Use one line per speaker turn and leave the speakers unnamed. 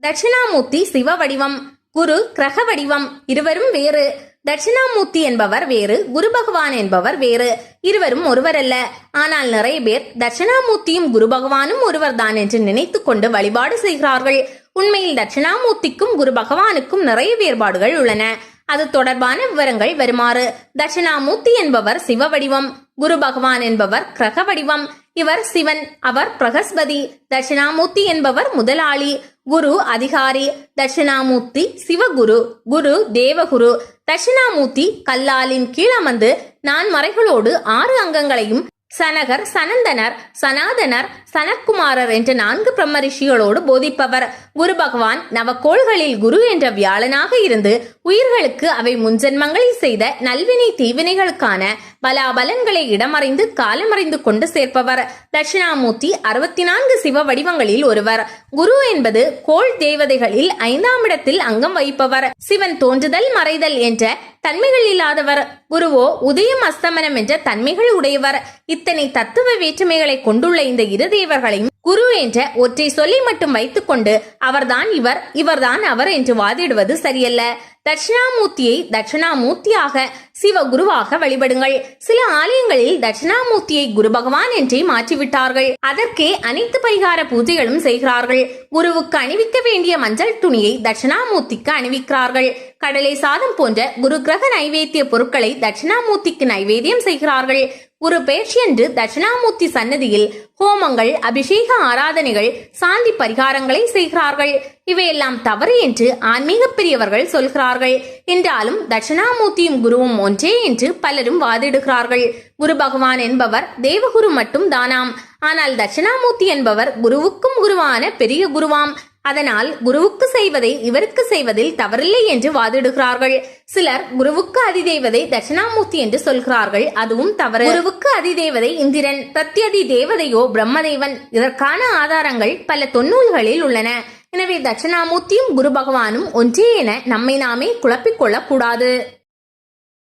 தட்சிணாமூர்த்தி சிவ வடிவம் குரு கிரக வடிவம் இருவரும் வேறு. தட்சிணாமூர்த்தி என்பவர் வேறு. குரு பகவான் என்பவர் வேறு. இருவரும் ஒருவரல்ல. ஆனால் நிறைய பேர் தட்சிணாமூர்த்தியும் குரு பகவானும் ஒருவர்தான் என்று நினைத்து கொண்டு வழிபாடு செய்கிறார்கள். உண்மையில் தட்சிணாமூர்த்திக்கும் குரு பகவானுக்கும் நிறைய வேறுபாடுகள் உள்ளன. அது தொடர்பான விவரங்கள் வருமாறு தட்சிணாமூர்த்தி என்பவர் சிவ வடிவம் குரு பகவான் என்பவர் கிரக வடிவம். இவர் சிவன் அவர் பிரகஸ்பதி தட்சிணாமூர்த்தி என்பவர் முதலாளி குரு அதிகாரி தட்சிணாமூர்த்தி சிவகுரு குரு தேவகுரு தட்சிணாமூர்த்தி கல்லாலின் கீழ் அமர்ந்து நான் மறைகளோடு ஆறு அங்கங்களையும் சனகர் சனந்தனர் சனாதனர் சனக்குமாரர் என்ற நான்கு பிரம்ம ரிஷிகளோடு போதிப்பவர். குரு பகவான் நவக்கோள்களில் குரு என்ற வியாழனாக இருந்து உயிர்களுக்கு அவை முன்ஜென்மங்களில் செய்த நல்வினை தீவினைகளுக்கான பலாபலன்களை இடமறைந்து காலமறைந்து கொண்டு சேர்ப்பவர். தட்சிணாமூர்த்தி அறுபத்தி நான்கு சிவ வடிவங்களில் ஒருவர். குரு என்பது கோள் தேவதைகளில் ஐந்தாம் இடத்தில் அங்கம் வைப்பவர் சிவன் தோன்றுதல் மறைதல் என்ற தன்மைகள் இல்லாதவர். குருவோ உதயம் அஸ்தமனம் என்ற தன்மைகள் உடையவர். இத்தனை தத்துவ வேற்றுமைகளை கொண்டுள்ள இந்த இரு தேவர்களையும் குரு என்ற ஒற்றை சொல்லி மட்டும் வைத்துக்கொண்டு அவர்தான் இவர் இவர்தான் அவர் என்று வாதிடுவது சரியல்ல. தட்சிணாமூர்த்தியை தட்சிணாமூர்த்தியாக சிவகுருவாக வழிபடுங்கள். சில ஆலயங்களில் தட்சிணாமூர்த்தியை குரு பகவான் என்றே மாற்றிவிட்டார்கள். அதற்கே அனைத்து பரிகார பூஜைகளும் செய்கிறார்கள். குருவுக்கு அணிவிக்க வேண்டிய மஞ்சள் துணியை தட்சிணாமூர்த்திக்கு அணிவிக்கிறார்கள். கடலை சாதம் போன்ற குரு கிரக நைவேத்திய பொருட்களை தட்சிணாமூர்த்திக்கு நைவேத்தியம் செய்கிறார்கள். குரு என்று தட்சிணாமூர்த்தி சன்னதியில் ஹோமங்கள் அபிஷேக ஆரா ஆராதனைகள் சாந்தி பரிகாரங்களை செய்கிறார்கள். இவையெல்லாம் தவறு என்று ஆன்மீக பெரியவர்கள் சொல்கிறார்கள். என்றாலும் தட்சிணாமூர்த்தியும் குருவும் ஒன்றே என்று பலரும் வாதிடுகிறார்கள். குரு பகவான் என்பவர் தேவகுரு மட்டும் தானாம். ஆனால் தட்சிணாமூர்த்தி என்பவர் குருவுக்கும் குருவான பெரிய குருவாம். அதனால் குருவுக்கு செய்வதை இவருக்கு செய்வதில் தவறில்லை என்று வாதிடுகிறார்கள். சிலர் குருவுக்கு அதிதேவதை தட்சிணாமூர்த்தி என்று சொல்கிறார்கள். அதுவும் தவறு. குருவுக்கு அதிதேவதை இந்திரன் பிரத்யதி தேவதையோ பிரம்மதேவன். இதற்கான ஆதாரங்கள் பல தொன்னூல்களில் உள்ளன. எனவே தட்சிணாமூர்த்தியும் குரு பகவானும் ஒன்றே என நம்மை நாமே குழப்பிக்கொள்ளக்கூடாது கூடாது